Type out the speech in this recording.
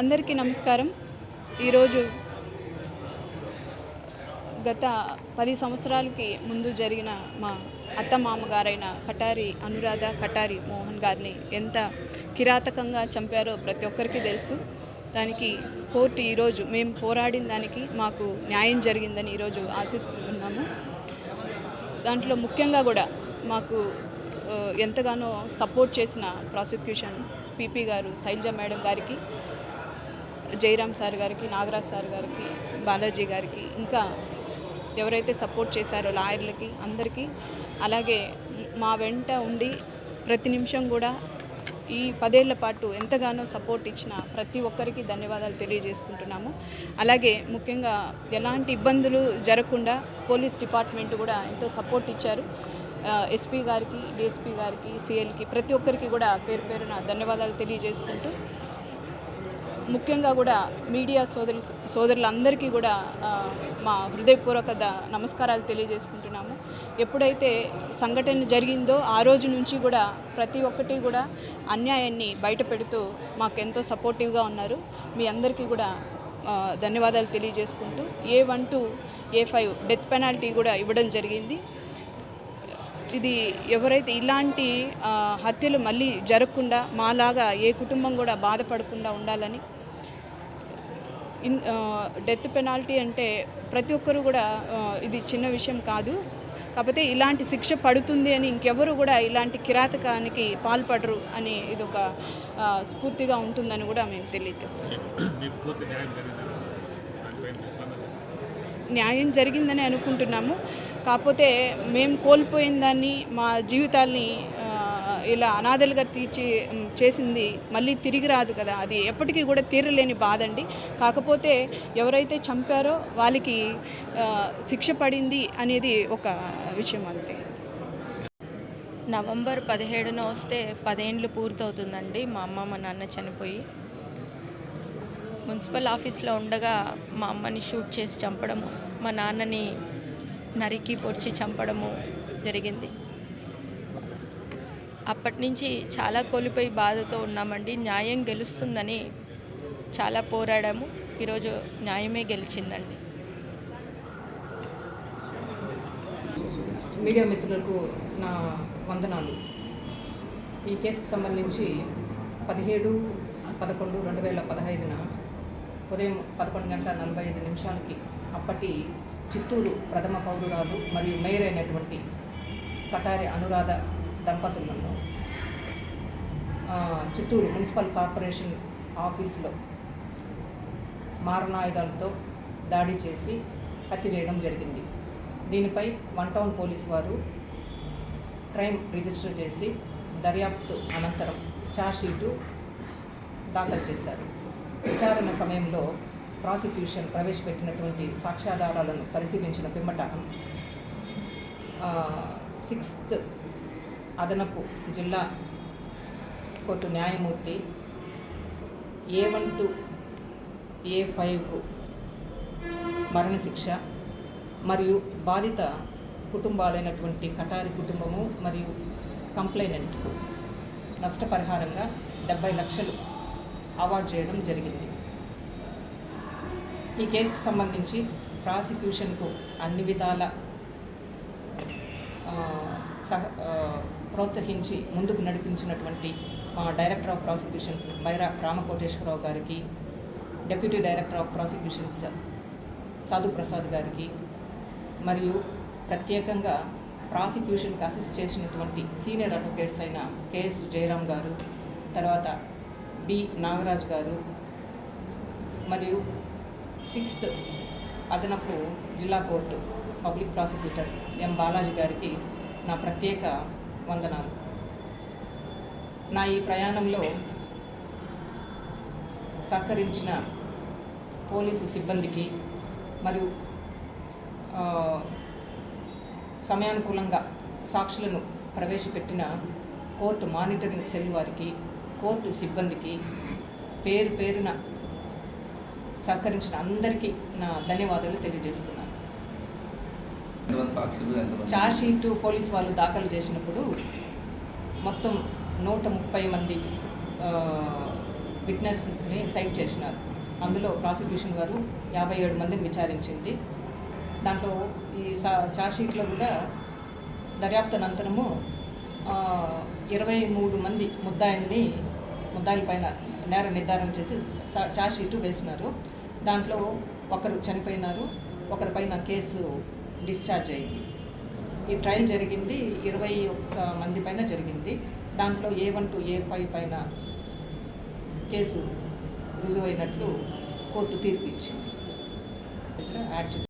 అందరికీ నమస్కారం. ఈరోజు గత పది సంవత్సరాలకి ముందు జరిగిన మా అత్త మామగారైన కటారి అనురాధ కటారి మోహన్ గారిని ఎంత కిరాతకంగా చంపారో ప్రతి ఒక్కరికి తెలుసు. దానికి కోర్టు ఈరోజు మేము పోరాడిన దానికి మాకు న్యాయం జరిగిందని ఈరోజు ఆశిస్తున్నాము. దాంట్లో ముఖ్యంగా కూడా మాకు ఎంతగానో సపోర్ట్ చేసిన ప్రాసిక్యూషన్ పీపీ గారు శైలజ మేడం గారికి జయరామ్ సార్ గారికి నాగరాజ్ సార్ గారికి బాలాజీ గారికి ఇంకా ఎవరైతే సపోర్ట్ చేశారో లాయర్లకి అందరికీ అలాగే మా వెంట ఉండి ప్రతి నిమిషం కూడా ఈ పదేళ్ళ పాటు ఎంతగానో సపోర్ట్ ఇచ్చిన ప్రతి ఒక్కరికి ధన్యవాదాలు తెలియజేసుకుంటున్నాము. అలాగే ముఖ్యంగా ఎలాంటి ఇబ్బందులు జరగకుండా పోలీస్ డిపార్ట్మెంట్ కూడా ఎంతో సపోర్ట్ ఇచ్చారు. ఎస్పీ గారికి డిఎస్పీ గారికి సిఎల్కి ప్రతి ఒక్కరికి కూడా పేరు పేరున ధన్యవాదాలు తెలియజేసుకుంటూ ముఖ్యంగా కూడా మీడియా సోదరి సోదరులందరికీ కూడా మా హృదయపూర్వక నమస్కారాలు తెలియజేసుకుంటున్నాము. ఎప్పుడైతే సంఘటన జరిగిందో ఆ రోజు నుంచి కూడా ప్రతి ఒక్కటి కూడా అన్యాయాన్ని బయట పెడుతూ మాకెంతో సపోర్టివ్గా ఉన్నారు. మీ అందరికీ కూడా ధన్యవాదాలు తెలియజేసుకుంటూ A one two A five death penalty కూడా ఇవ్వడం జరిగింది. ఇది ఎవరైతే ఇలాంటి హత్యలు మళ్ళీ జరగకుండా మాలాగా ఏ కుటుంబం కూడా బాధపడకుండా ఉండాలని ఇన్ డెత్ పెనాల్టీ అంటే ప్రతి ఒక్కరు కూడా ఇది చిన్న విషయం కాదు. కాకపోతే ఇలాంటి శిక్ష పడుతుంది అని ఇంకెవరు కూడా ఇలాంటి కిరాతకానికి పాల్పడరు అని ఇది ఒక స్ఫూర్తిగా ఉంటుందని కూడా మేము తెలియజేస్తున్నాం మీకు పూర్తి న్యాయం జరిగిందా దానిపైన స్పందన న్యాయం జరిగిందని అనుకుంటున్నాము. కాకపోతే మేము కోల్పోయిన దాన్ని మా జీవితాల్ని ఇలా అనాథలుగా తీర్చి చేసింది మళ్ళీ తిరిగి రాదు కదా. అది ఎప్పటికీ కూడా తీరలేని బాధ అండి. కాకపోతే ఎవరైతే చంపారో వాళ్ళకి శిక్ష పడింది అనేది ఒక విషయం అంతే. నవంబర్ పదిహేడున వస్తే పదేండ్లు పూర్తవుతుందండి. మా అమ్మ మా నాన్న చనిపోయి మున్సిపల్ ఆఫీస్లో ఉండగా మా అమ్మని షూట్ చేసి చంపడము మా నాన్నని నరికి పొడిచి చంపడము జరిగింది. అప్పటి నుంచి చాలా కోల్పోయి బాధతో ఉన్నామండి. న్యాయం గెలుస్తుందని చాలా పోరాడాము. ఈరోజు న్యాయమే గెలిచిందండి. మీడియా మిత్రులకు నా వందనాలు. ఈ కేసుకు సంబంధించి పదిహేడు పదకొండు రెండు వేల పదహైదున ఉదయం పదకొండు గంటల నలభై ఐదు నిమిషాలకి అప్పటి చిత్తూరు ప్రథమ పౌరురాలు మరియు మేయర్ అయినటువంటి కటారి అనురాధ దంపతులను చిత్తూరు మున్సిపల్ కార్పొరేషన్ ఆఫీసులో మారణాయుధాలతో దాడి చేసి హత్య చేయడం జరిగింది. దీనిపై వన్ టౌన్ పోలీస్ వారు క్రైమ్ రిజిస్టర్ చేసి దర్యాప్తు అనంతరం ఛార్జ్షీటు దాఖలు చేశారు. విచారణ సమయంలో ప్రాసిక్యూషన్ ప్రవేశపెట్టినటువంటి సాక్ష్యాధారాలను పరిశీలించిన పిమ్మట సిక్స్త్ అదనపు జిల్లా కోర్టు న్యాయమూర్తి ఏ వన్ టు ఏ ఫైవ్కు మరణశిక్ష మరియు బాధిత కుటుంబాలైనటువంటి కటారి కుటుంబము మరియు కంప్లైనెంట్కు నష్టపరిహారంగా డెబ్బై లక్షలు అవార్డు చేయడం జరిగింది. ఈ కేసుకు సంబంధించి ప్రాసిక్యూషన్కు అన్ని విధాల సహ ప్రోత్సహించి ముందుకు నడిపించినటువంటి మా director of prosecutions Byra Ramakoteswararao గారికి డెప్యూటీ డైరెక్టర్ ఆఫ్ ప్రాసిక్యూషన్స్ సాధు ప్రసాద్ గారికి మరియు ప్రత్యేకంగా ప్రాసిక్యూషన్కి అసిస్ట్ చేసినటువంటి సీనియర్ అడ్వకేట్స్ అయిన కేఎస్ జయరామ్ గారు తర్వాత బి. నాగరాజ్ గారు మరియు సిక్స్త్ అదనపు జిల్లా court public prosecutor M. Balaji గారికి నా ప్రత్యేక వందనాలు. నా ఈ ప్రయాణంలో సహకరించిన పోలీసు సిబ్బందికి మరియు సమయానుకూలంగా సాక్షులను ప్రవేశపెట్టిన కోర్టు మానిటరింగ్ సెల్ వారికి కోర్టు సిబ్బందికి పేరు పేరున సహకరించిన అందరికీ నా ధన్యవాదాలు తెలియజేస్తున్నాను. షీటు పోలీస్ వాళ్ళు దాఖలు చేసినప్పుడు మొత్తం నూట ముప్పై మంది ఆ, విట్నెస్ని సైట్ చేసినారు. అందులో ప్రాసిక్యూషన్ వారు యాభై ఏడు మందిని విచారించింది. దాంట్లో ఈ చార్జ్షీట్లో కూడా దర్యాప్తు అనంతరము ఇరవై మూడు మంది ముద్దాయిల్ని ముద్దాయిల పైన నేర నిర్ధారణ చేసి సా- చార్జ్షీటు వేసినారు దాంట్లో ఒకరు చనిపోయినారు ఒకరి పైన కేసు డిశ్చార్జ్ అయింది. ఈ ట్రయల్ జరిగింది ఇరవై ఒక్క మంది పైన జరిగింది. దాంట్లో A one two A five పైన కేసు రుజువైనట్లు కోర్టు తీర్పు ఇచ్చింది. యాడ్ చేసి